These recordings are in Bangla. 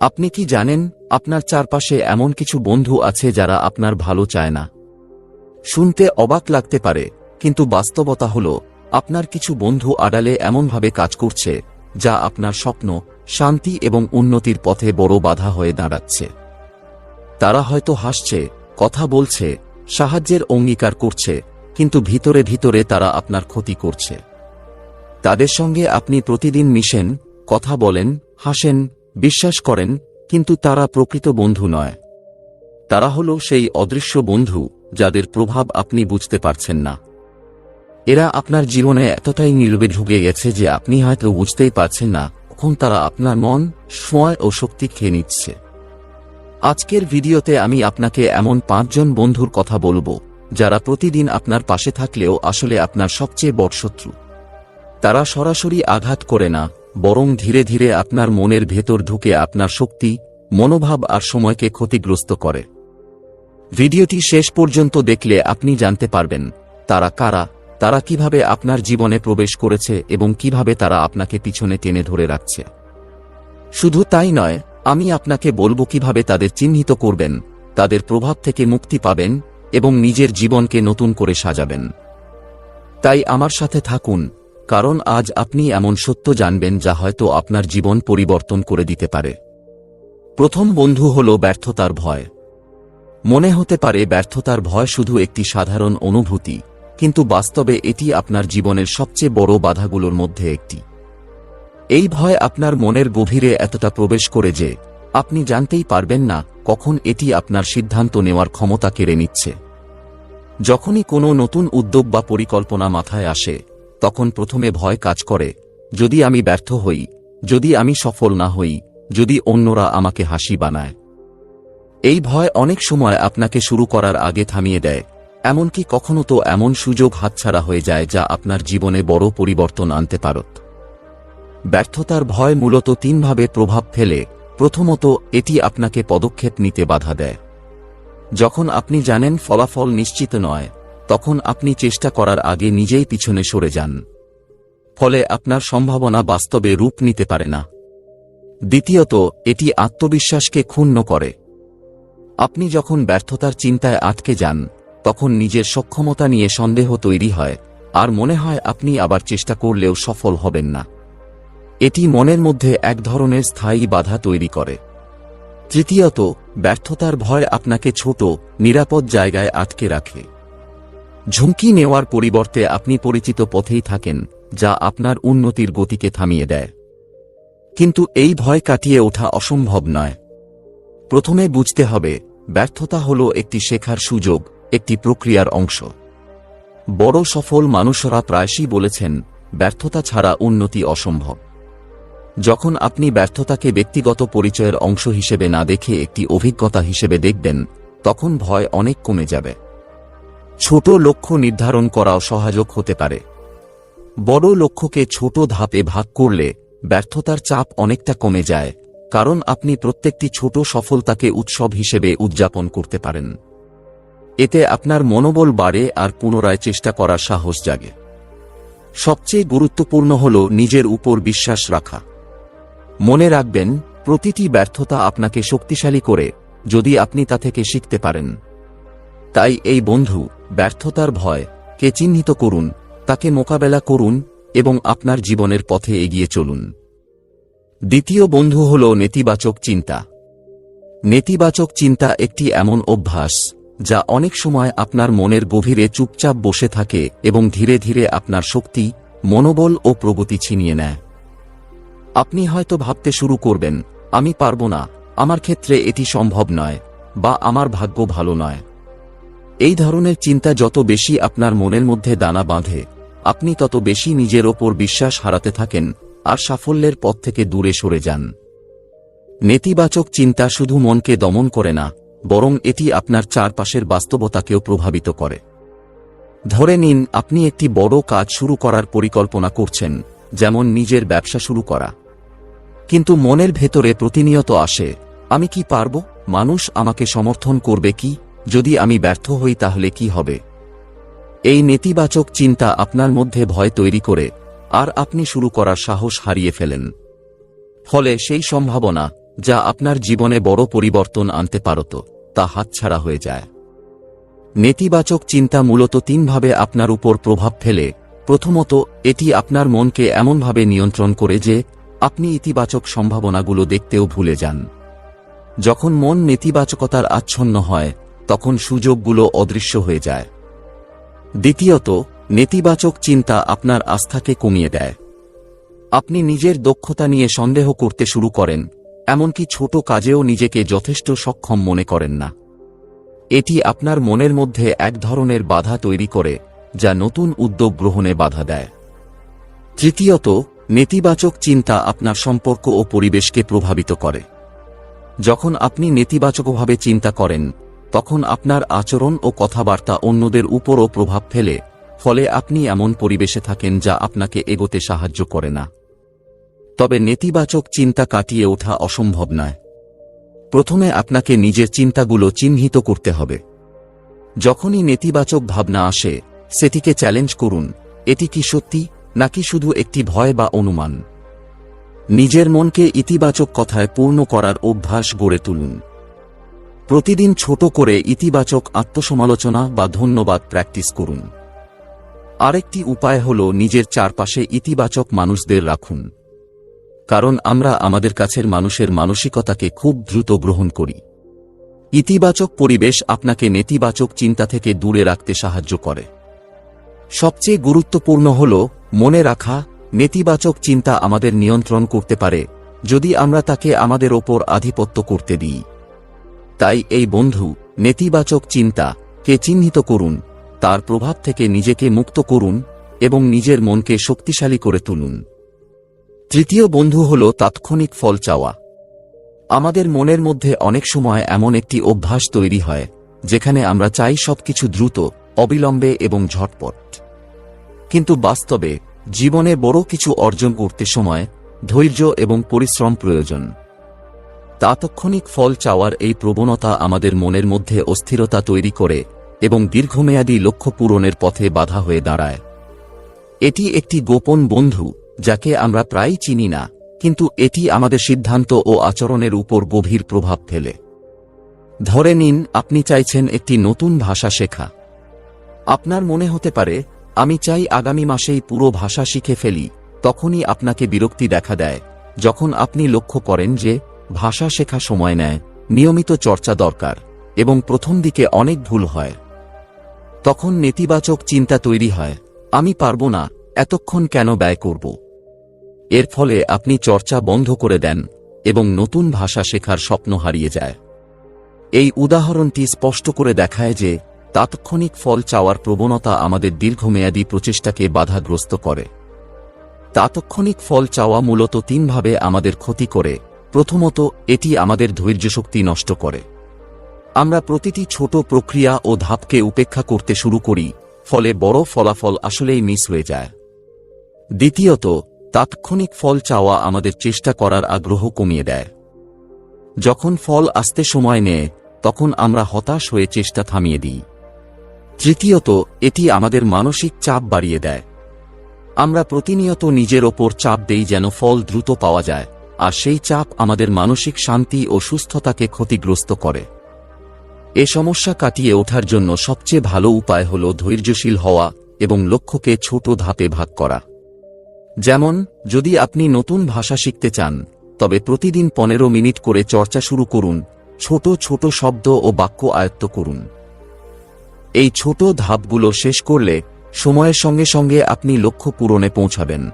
আপনি কি জানেন, আপনার চারপাশে এমন কিছু বন্ধু আছে যারা আপনার ভালো চায় না? শুনতে অবাক লাগতে পারে, কিন্তু বাস্তবতা হল, আপনার কিছু বন্ধু আড়ালে এমনভাবে কাজ করছে, যা আপনার স্বপ্ন, শান্তি এবং উন্নতির পথে বড় বাধা হয়ে দাঁড়াচ্ছে। তারা হয়তো হাসছে, কথা বলছে, সাহায্যের অঙ্গীকার করছে, কিন্তু ভিতরে ভিতরে তারা আপনার ক্ষতি করছে। তাদের সঙ্গে আপনি প্রতিদিন মিশেন, কথা বলেন, হাসেন বিশ্বাস করেন, কিন্তু তারা প্রকৃত বন্ধু নয়। তারা হল সেই অদৃশ্য বন্ধু, যাদের প্রভাব আপনি বুঝতে পারছেন না। এরা আপনার জীবনে এতটাই নীরবে ঢুকে গেছে যে আপনি হয়তো বুঝতেই পারছেন না কখন তারা আপনার মন, সময় ও শক্তি খেয়ে নিচ্ছে। আজকের ভিডিওতে আমি আপনাকে এমন পাঁচজন বন্ধুর কথা বলব, যারা প্রতিদিন আপনার পাশে থাকলেও আসলে আপনার সবচেয়ে বড় শত্রু। তারা সরাসরি আঘাত করে না বরং ধীরে ধীরে আপনার মনের ভেতর ঢুকে আপনার শক্তি, মনোভাব আর সময়কে ক্ষতিগ্রস্ত করে। ভিডিওটি শেষ পর্যন্ত দেখলে আপনি জানতে পারবেন, তারা কারা, তারা কীভাবে আপনার জীবনে প্রবেশ করেছে এবং কীভাবে তারা আপনাকে পিছনে টেনে ধরে রাখছে। শুধু তাই নয়, আমি আপনাকে বলব কীভাবে তাদের চিহ্নিত করবেন, তাদের প্রভাব থেকে মুক্তি পাবেন এবং নিজের জীবনকে নতুন করে সাজাবেন। তাই আমার সাথে থাকুন কারণ আজ আপনি এমন সত্য জানবেন যা হয়তো আপনার জীবন পরিবর্তন করে দিতে পারে। প্রথম বন্ধু হল ব্যর্থতার ভয়। মনে হতে পারে ব্যর্থতার ভয় শুধু একটি সাধারণ অনুভূতি, কিন্তু বাস্তবে এটি আপনার জীবনের সবচেয়ে বড় বাধাগুলোর মধ্যে একটি। এই ভয় আপনার মনের গভীরে এতটা প্রবেশ করে যে, আপনি জানতেই পারবেন না কখন এটি আপনার সিদ্ধান্ত নেওয়ার ক্ষমতা কেড়ে নিচ্ছে। যখনই কোনো নতুন উদ্যোগ বা পরিকল্পনা মাথায় আসে তখন প্রথমে ভয় কাজ করে, যদি আমি ব্যর্থ হই, যদি আমি সফল না হই, যদি অন্যরা আমাকে হাসি বানায়। এই ভয় অনেক সময় আপনাকে শুরু করার আগে থামিয়ে দেয়, এমনকি কখনো তো এমন সুযোগ হাতছাড়া হয়ে যায় যা আপনার জীবনে বড় পরিবর্তন আনতে পারত। ব্যর্থতার ভয় মূলত তিনভাবে প্রভাব ফেলে, প্রথমত এটি আপনাকে পদক্ষেপ নিতে বাধা দেয়। যখন আপনি জানেন ফলাফল নিশ্চিত নয় তখন আপনি চেষ্টা করার আগে নিজেই পিছনে সরে যান। ফলে আপনার সম্ভাবনা বাস্তবে রূপ নিতে পারে না। দ্বিতীয়ত, এটি আত্মবিশ্বাসকে ক্ষুণ্ণ করে। আপনি যখন ব্যর্থতার চিন্তায় আটকে যান, তখন নিজের সক্ষমতা নিয়ে সন্দেহ তৈরি হয়, আর মনে হয় আপনি আবার চেষ্টা করলেও সফল হবেন না। এটি মনের মধ্যে এক ধরনের স্থায়ী বাধা তৈরি করে। তৃতীয়ত, ব্যর্থতার ভয় আপনাকে ছোট, নিরাপদ জায়গায় আটকে রাখে। ঝুঁকি নেওয়ার পরিবর্তে আপনি পরিচিত পথেই থাকেন, যা আপনার উন্নতির গতিকে থামিয়ে দেয়। কিন্তু এই ভয় কাটিয়ে ওঠা অসম্ভব নয়। প্রথমে বুঝতে হবে, ব্যর্থতা হল একটি শেখার সুযোগ, একটি প্রক্রিয়ার অংশ। বড় সফল মানুষরা প্রায়শই বলেছেন, ব্যর্থতা ছাড়া উন্নতি অসম্ভব। যখন আপনি ব্যর্থতাকে ব্যক্তিগত পরিচয়ের অংশ হিসেবে না দেখে একটি অভিজ্ঞতা হিসেবে দেখবেন, তখন ভয় অনেক কমে যাবে। ছোট লক্ষ্য নির্ধারণ করাও সহায়ক হতে পারে। বড় লক্ষ্যকে ছোট ধাপে ভাগ করলে ব্যর্থতার চাপ অনেকটা কমে যায়, কারণ আপনি প্রত্যেকটি ছোট সফলতাকে উৎসব হিসেবে উদযাপন করতে পারেন। এতে আপনার মনোবল বাড়ে আর পুনরায় চেষ্টা করার সাহস জাগে। সবচেয়ে গুরুত্বপূর্ণ হল নিজের উপর বিশ্বাস রাখা। মনে রাখবেন, প্রতিটি ব্যর্থতা আপনাকে শক্তিশালী করে যদি আপনি তা থেকে শিখতে পারেন। তাই এই বন্ধু ব্যর্থতার ভয় কে চিহ্নিত করুন, তাকে মোকাবেলা করুন এবং আপনার জীবনের পথে এগিয়ে চলুন। দ্বিতীয় বন্ধু হল নেতিবাচক চিন্তা। নেতিবাচক চিন্তা একটি এমন অভ্যাস যা অনেক সময় আপনার মনের গভীরে চুপচাপ বসে থাকে এবং ধীরে ধীরে আপনার শক্তি, মনোবল ও প্রগতি ছিনিয়ে নেয়। আপনি হয়তো ভাবতে শুরু করবেন, আমি পারব না, আমার ক্ষেত্রে এটি সম্ভব নয় বা আমার ভাগ্য ভালো নয়। এই ধরনের চিন্তা যত বেশি আপনার মনের মধ্যে দানা বাঁধে, আপনি তত বেশি নিজের ওপর বিশ্বাস হারাতে থাকেন আর সাফল্যের পথ থেকে দূরে সরে যান। নেতিবাচক চিন্তা শুধু মনকে দমন করে না, বরং এটি আপনার চারপাশের বাস্তবতাকেও প্রভাবিত করে। ধরে নিন, আপনি একটি বড় কাজ শুরু করার পরিকল্পনা করছেন, যেমন নিজের ব্যবসা শুরু করা। কিন্তু মনের ভেতরে প্রতিনিয়ত আসে, আমি কি পারব? মানুষ আমাকে সমর্থন করবে কি? যদি আমি ব্যর্থ হই তাহলে কি হবে? এই নেতিবাচক চিন্তা আপনার মধ্যে ভয় তৈরি করে, আর আপনি শুরু করার সাহস হারিয়ে ফেলেন। ফলে সেই সম্ভাবনা যা আপনার জীবনে বড় পরিবর্তন আনতে পারত, তা হাতছাড়া হয়ে যায়। নেতিবাচক চিন্তা মূলত তিনভাবে আপনার উপর প্রভাব ফেলে। প্রথমত, এটি আপনার মনকে এমনভাবে নিয়ন্ত্রণ করে যে, আপনি ইতিবাচক সম্ভাবনাগুলো দেখতেও ভুলে যান। যখন মন নেতিবাচকতার আচ্ছন্ন হয় তখন সুযোগগুলো অদৃশ্য হয়ে যায়। দ্বিতীয়ত, নেতিবাচক চিন্তা আপনার আস্থাকে কমিয়ে দেয়। আপনি নিজের দক্ষতা নিয়ে সন্দেহ করতে শুরু করেন, এমনকি ছোট কাজেও নিজেকে যথেষ্ট সক্ষম মনে করেন না। এটি আপনার মনের মধ্যে এক ধরনের বাধা তৈরি করে, যা নতুন উদ্যোগ গ্রহণে বাধা দেয়। তৃতীয়ত, নেতিবাচক চিন্তা আপনার সম্পর্ক ও পরিবেশকে প্রভাবিত করে। যখন আপনি নেতিবাচকভাবে চিন্তা করেন তখন আপনার আচরণ ও কথাবার্তা অন্যদের উপরও প্রভাব ফেলে, ফলে আপনি এমন পরিবেশে থাকেন যা আপনাকে এগোতে সাহায্য করে না। তবে নেতিবাচক চিন্তা কাটিয়ে ওঠা অসম্ভব নয়। প্রথমে আপনাকে নিজের চিন্তাগুলো চিহ্নিত করতে হবে। যখনই নেতিবাচক ভাবনা আসে, সেটিকে চ্যালেঞ্জ করুন, এটি কি সত্যি, নাকি শুধু একটি ভয় বা অনুমান? নিজের মনকে ইতিবাচক কথায় পূর্ণ করার অভ্যাস গড়ে তুলুন। প্রতিদিন ছোট করে ইতিবাচক আত্মসমালোচনা বা ধন্যবাদ প্র্যাকটিস করুন। আরেকটি উপায় হল নিজের চারপাশে ইতিবাচক মানুষদের রাখুন। কারণ আমরা আমাদের কাছের মানুষের মানসিকতাকে খুব দ্রুত গ্রহণ করি। ইতিবাচক পরিবেশ আপনাকে নেতিবাচক চিন্তা থেকে দূরে রাখতে সাহায্য করে। সবচেয়ে গুরুত্বপূর্ণ হল মনে রাখা, নেতিবাচক চিন্তা আমাদের নিয়ন্ত্রণ করতে পারে যদি আমরা তাকে আমাদের ওপর আধিপত্য করতে দিই। তাই এই বন্ধু, নেতিবাচক চিন্তা, কে চিহ্নিত করুন, তার প্রভাব থেকে নিজেকে মুক্ত করুন, এবং নিজের মনকে শক্তিশালী করে তুলুন। তৃতীয় বন্ধু হল তাৎক্ষণিক ফল চাওয়া। আমাদের মনের মধ্যে অনেক সময় এমন একটি অভ্যাস তৈরি হয়, যেখানে আমরা চাই সবকিছু দ্রুত, অবিলম্বে এবং ঝটপট। কিন্তু বাস্তবে, জীবনে বড় কিছু অর্জন করতে সময়, ধৈর্য এবং পরিশ্রম প্রয়োজন। তাৎক্ষণিক ফল চাওয়ার এই প্রবণতা আমাদের মনের মধ্যে অস্থিরতা তৈরি করে এবং দীর্ঘমেয়াদী লক্ষ্য পূরণের পথে বাধা হয়ে দাঁড়ায়। এটি একটি গোপন বন্ধু, যাকে আমরা প্রায় চিনি না, কিন্তু এটি আমাদের সিদ্ধান্ত ও আচরণের উপর গভীর প্রভাব ফেলে। ধরে নিন, আপনি চাইছেন একটি নতুন ভাষা শেখা। আপনার মনে হতে পারে, আমি চাই আগামী মাসেই পুরো ভাষা শিখে ফেলি, তখনই আপনাকে বিরক্তি দেখা দেয়, যখন আপনি লক্ষ্য করেন যে ভাষা শেখা সময় নেয়, নিয়মিত চর্চা দরকার এবং প্রথম দিকে অনেক ভুল হয়। তখন নেতিবাচক চিন্তা তৈরি হয়, আমি পারব না, এতক্ষণ কেন ব্যয় করব? এর ফলে আপনি চর্চা বন্ধ করে দেন এবং নতুন ভাষা শেখার স্বপ্ন হারিয়ে যায়। এই উদাহরণটি স্পষ্ট করে দেখায় যে তাৎক্ষণিক ফল চাওয়ার প্রবণতা আমাদের দীর্ঘমেয়াদী প্রচেষ্টাকে বাধাগ্রস্ত করে। তাৎক্ষণিক ফল চাওয়া মূলত তিনভাবে আমাদের ক্ষতি করে প্রথমত, এটি আমাদের ধৈর্যশক্তি নষ্ট করে। আমরা প্রতিটি ছোট প্রক্রিয়া ও ধাপকে উপেক্ষা করতে শুরু করি, ফলে বড় ফলাফল আসলেই মিস হয়ে যায়। দ্বিতীয়ত, তাৎক্ষণিক ফল চাওয়া আমাদের চেষ্টা করার আগ্রহ কমিয়ে দেয়। যখন ফল আসতে সময় নেয়, তখন আমরা হতাশ হয়ে চেষ্টা থামিয়ে দিই। তৃতীয়ত, এটি আমাদের মানসিক চাপ বাড়িয়ে দেয়। আমরা প্রতিনিয়ত নিজের ওপর চাপ দেই যেন ফল দ্রুত পাওয়া যায়। আর সেই চাপ আমাদের মানসিক শান্তি ও সুস্থতাকে ক্ষতিগ্রস্ত করে। এ সমস্যা কাটিয়ে ওঠার জন্য সবচেয়ে ভালো উপায় হল ধৈর্যশীল হওয়া এবং লক্ষ্যকে ছোট ধাপে ভাগ করা। যেমন, যদি আপনি নতুন ভাষা শিখতে চান, তবে প্রতিদিন পনেরো মিনিট করে চর্চা শুরু করুন, ছোট ছোট শব্দ ও বাক্য আয়ত্ত করুন। এই ছোট ধাপগুলো শেষ করলে সময়ের সঙ্গে সঙ্গে আপনি লক্ষ্য পূরণে পৌঁছাবেন।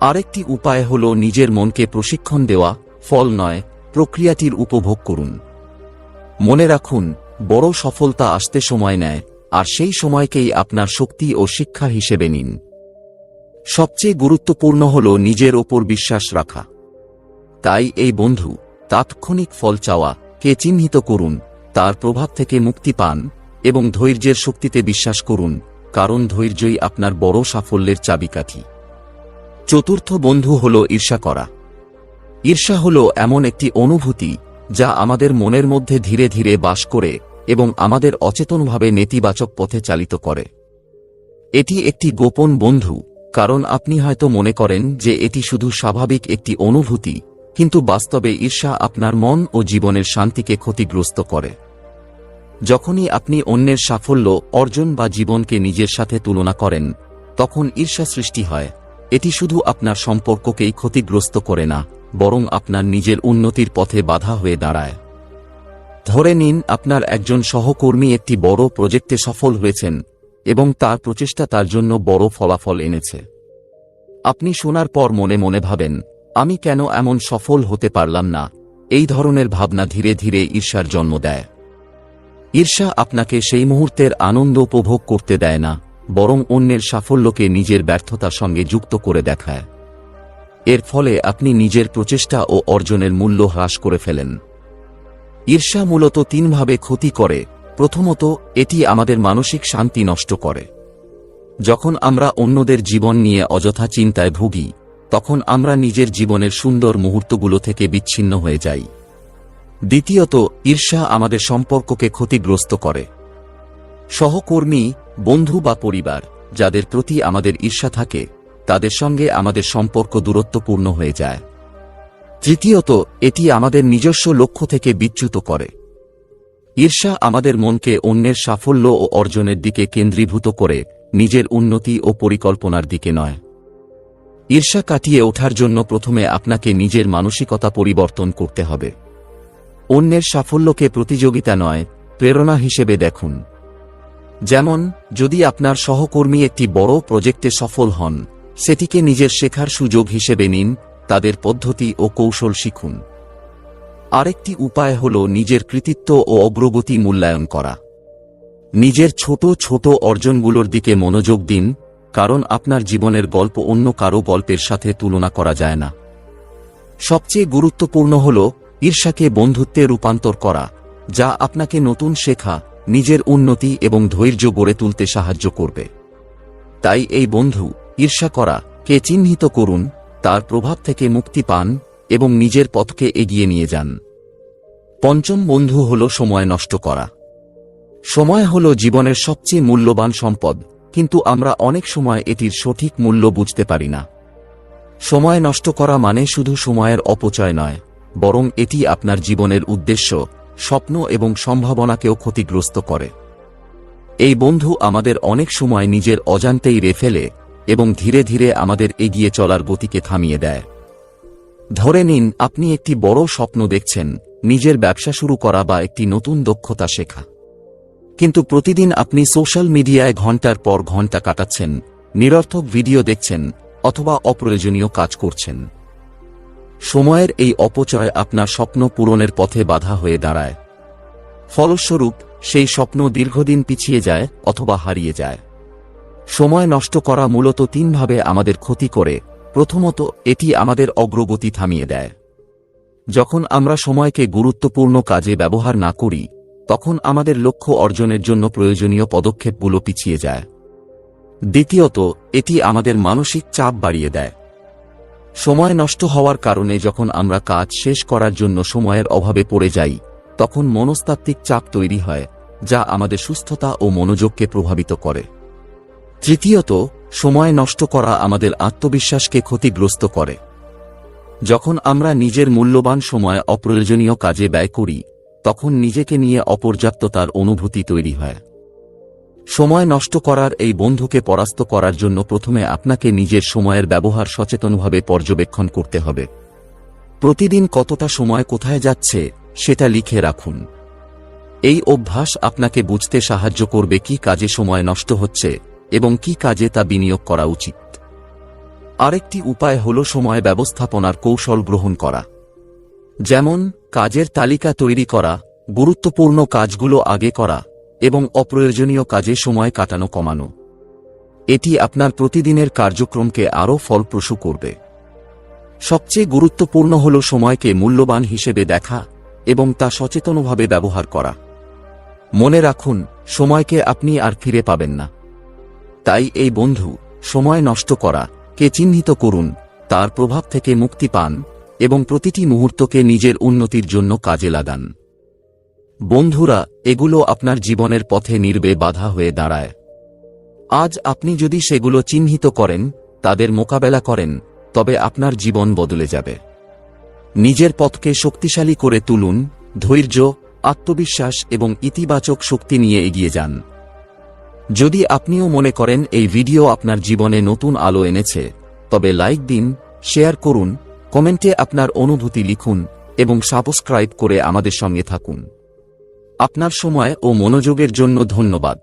আরেকটি উপায় হল নিজের মনকে প্রশিক্ষণ দেওয়া, ফল নয়, প্রক্রিয়াটির উপভোগ করুন। মনে রাখুন, বড় সফলতা আসতে সময় নেয়, আর সেই সময়কেই আপনার শক্তি ও শিক্ষা হিসেবে নিন। সবচেয়ে গুরুত্বপূর্ণ হল নিজের ওপর বিশ্বাস রাখা। তাই এই বন্ধু, তাৎক্ষণিক ফল চাওয়া, কে চিহ্নিত করুন, তার প্রভাব থেকে মুক্তি পান, এবং ধৈর্যের শক্তিতে বিশ্বাস করুন, কারণ ধৈর্যই আপনার বড় সাফল্যের চাবিকাঠি। চতুর্থ বন্ধু হল ঈর্ষা করা। ঈর্ষা হল এমন একটি অনুভূতি যা আমাদের মনের মধ্যে ধীরে ধীরে বাস করে এবং আমাদের অচেতনভাবে নেতিবাচক পথে চালিত করে। এটি একটি গোপন বন্ধু, কারণ আপনি হয়তো মনে করেন যে এটি শুধু স্বাভাবিক একটি অনুভূতি, কিন্তু বাস্তবে ঈর্ষা আপনার মন ও জীবনের শান্তিকে ক্ষতিগ্রস্ত করে। যখনই আপনি অন্যের সাফল্য, অর্জন বা জীবনকে নিজের সাথে তুলনা করেন, তখন ঈর্ষা সৃষ্টি হয়। এটি শুধু আপনার সম্পর্ককেই ক্ষতিগ্রস্ত করে না, বরং আপনার নিজের উন্নতির পথে বাধা হয়ে দাঁড়ায়। ধরে নিন, আপনার একজন সহকর্মী একটি বড় প্রজেক্টে সফল হয়েছেন, এবং তার প্রচেষ্টা তার জন্য বড় ফলাফল এনেছে। আপনি শোনার পর মনে মনে ভাবেন, আমি কেন এমন সফল হতে পারলাম না? এই ধরনের ভাবনা ধীরে ধীরে ঈর্ষার জন্ম দেয়। ঈর্ষা আপনাকে সেই মুহূর্তের আনন্দ উপভোগ করতে দেয় না। বরং অন্যের সাফল্যকে নিজের ব্যর্থতার সঙ্গে যুক্ত করে দেখায়। এর ফলে আপনি নিজের প্রচেষ্টা ও অর্জনের মূল্য হ্রাস করে ফেলেন। ঈর্ষা মূলত তিনভাবে ক্ষতি করে। প্রথমত, এটি আমাদের মানসিক শান্তি নষ্ট করে। যখন আমরা অন্যদের জীবন নিয়ে অযথা চিন্তায় ভুগি, তখন আমরা নিজের জীবনের সুন্দর মুহূর্তগুলো থেকে বিচ্ছিন্ন হয়ে যাই। দ্বিতীয়ত, ঈর্ষা আমাদের সম্পর্ককে ক্ষতিগ্রস্ত করে। সহকর্মী, বন্ধু বা পরিবার, যাদের প্রতি আমাদের ঈর্ষা থাকে, তাদের সঙ্গে আমাদের সম্পর্ক দূরত্বপূর্ণ হয়ে যায়। তৃতীয়ত, এটি আমাদের নিজস্ব লক্ষ্য থেকে বিচ্যুত করে। ঈর্ষা আমাদের মনকে অন্যের সাফল্য ও অর্জনের দিকে কেন্দ্রীভূত করে, নিজের উন্নতি ও পরিকল্পনার দিকে নয়। ঈর্ষা কাটিয়ে ওঠার জন্য প্রথমে আপনাকে নিজের মানসিকতা পরিবর্তন করতে হবে। অন্যের সাফল্যকে প্রতিযোগিতা নয়, প্রেরণা হিসেবে দেখুন। যেমন, যদি আপনার সহকর্মী একটি বড় প্রজেক্টে সফল হন, সেটিকে নিজের শেখার সুযোগ হিসেবে নিন, তাদের পদ্ধতি ও কৌশল শিখুন। আরেকটি উপায় হল নিজের কৃতিত্ব ও অগ্রগতি মূল্যায়ন করা। নিজের ছোট ছোট অর্জনগুলোর দিকে মনোযোগ দিন, কারণ আপনার জীবনের গল্প অন্য কারও গল্পের সাথে তুলনা করা যায় না। সবচেয়ে গুরুত্বপূর্ণ হল ঈর্ষাকে বন্ধুত্বে রূপান্তর করা, যা আপনাকে নতুন শেখা নিজের উন্নতি এবং ধৈর্য গড়ে তুলতে সাহায্য করবে। তাই এই বন্ধু ঈর্ষা করা, কে চিহ্নিত করুন, তার প্রভাব থেকে মুক্তি পান এবং নিজের পথকে এগিয়ে নিয়ে যান। পঞ্চম বন্ধু হল সময় নষ্ট করা। সময় হল জীবনের সবচেয়ে মূল্যবান সম্পদ, কিন্তু আমরা অনেক সময় এটির সঠিক মূল্য বুঝতে পারি না। সময় নষ্ট করা মানে শুধু সময়ের অপচয় নয়, বরং এটি আপনার জীবনের উদ্দেশ্য স্বপ্ন এবং সম্ভাবনাকেও ক্ষতিগ্রস্ত করে। এই বন্ধু আমাদের অনেক সময় নিজের অজান্তেই রে ফেলে এবং ধীরে ধীরে আমাদের এগিয়ে চলার গতিকে থামিয়ে দেয়। ধরে নিন, আপনি একটি বড় স্বপ্ন দেখছেন, নিজের ব্যবসা শুরু করা বা একটি নতুন দক্ষতা শেখা। কিন্তু প্রতিদিন আপনি সোশ্যাল মিডিয়ায় ঘণ্টার পর ঘণ্টা কাটাচ্ছেন, নিরর্থক ভিডিও দেখছেন, অথবা অপ্রয়োজনীয় কাজ করছেন। সময়ের এই অপচয় আপনার স্বপ্ন পূরণের পথে বাধা হয়ে দাঁড়ায়। ফলস্বরূপ, সেই স্বপ্ন দীর্ঘদিন পিছিয়ে যায় অথবা হারিয়ে যায়। সময় নষ্ট করা মূলত তিনভাবে আমাদের ক্ষতি করে। প্রথমত, এটি আমাদের অগ্রগতি থামিয়ে দেয়। যখন আমরা সময়কে গুরুত্বপূর্ণ কাজে ব্যবহার না করি, তখন আমাদের লক্ষ্য অর্জনের জন্য প্রয়োজনীয় পদক্ষেপগুলো পিছিয়ে যায়। দ্বিতীয়ত, এটি আমাদের মানসিক চাপ বাড়িয়ে দেয়। সময় নষ্ট হওয়ার কারণে যখন আমরা কাজ শেষ করার জন্য সময়ের অভাবে পড়ে যাই, তখন মনস্তাত্ত্বিক চাপ তৈরি হয়, যা আমাদের সুস্থতা ও মনোযোগকে প্রভাবিত করে। তৃতীয়ত, সময় নষ্ট করা আমাদের আত্মবিশ্বাসকে ক্ষতিগ্রস্ত করে। যখন আমরা নিজের মূল্যবান সময় অপ্রয়োজনীয় কাজে ব্যয় করি, তখন নিজেকে নিয়ে অপর্যাপ্ততার অনুভূতি তৈরি হয়। সময় নষ্ট করার এই বন্ধুকে পরাস্ত করার জন্য প্রথমে আপনাকে নিজের সময়ের ব্যবহার সচেতনভাবে পর্যবেক্ষণ করতে হবে। প্রতিদিন কতটা সময় কোথায় যাচ্ছে, সেটা লিখে রাখুন। এই অভ্যাস আপনাকে বুঝতে সাহায্য করবে কি কাজে সময় নষ্ট হচ্ছে এবং কি কাজে তা বিনিয়োগ করা উচিত। আরেকটি উপায় হল সময় ব্যবস্থাপনার কৌশল গ্রহণ করা। যেমন, কাজের তালিকা তৈরি করা, গুরুত্বপূর্ণ কাজগুলো আগে করা এবং অপ্রয়োজনীয় কাজে সময় কাটানো কমানো। এটি আপনার প্রতিদিনের কার্যক্রমকে আরও ফলপ্রসূ করবে। সবচেয়ে গুরুত্বপূর্ণ হল সময়কে মূল্যবান হিসেবে দেখা এবং তা সচেতনভাবে ব্যবহার করা। মনে রাখুন, সময়কে আপনি আর ফিরে পাবেন না। তাই এই বন্ধু, সময় নষ্ট করা, কে চিহ্নিত করুন, তার প্রভাব থেকে মুক্তি পান এবং প্রতিটি মুহূর্তকে নিজের উন্নতির জন্য কাজে লাগান। বন্ধুরা, এগুলো আপনার জীবনের পথে নির্বে বাধা হয়ে দাঁড়ায়। আজ আপনি যদি সেগুলো চিহ্নিত করেন, তাদের মোকাবেলা করেন, তবে আপনার জীবন বদলে যাবে। নিজের পথকে শক্তিশালী করে তুলুন, ধৈর্য, আত্মবিশ্বাস এবং ইতিবাচক শক্তি নিয়ে এগিয়ে যান। যদি আপনিও মনে করেন এই ভিডিও আপনার জীবনে নতুন আলো এনেছে, তবে লাইক দিন, শেয়ার করুন, কমেন্টে আপনার অনুভূতি লিখুন এবং সাবস্ক্রাইব করে আমাদের সঙ্গে থাকুন। আপনার সময় ও মনোযোগের জন্য ধন্যবাদ।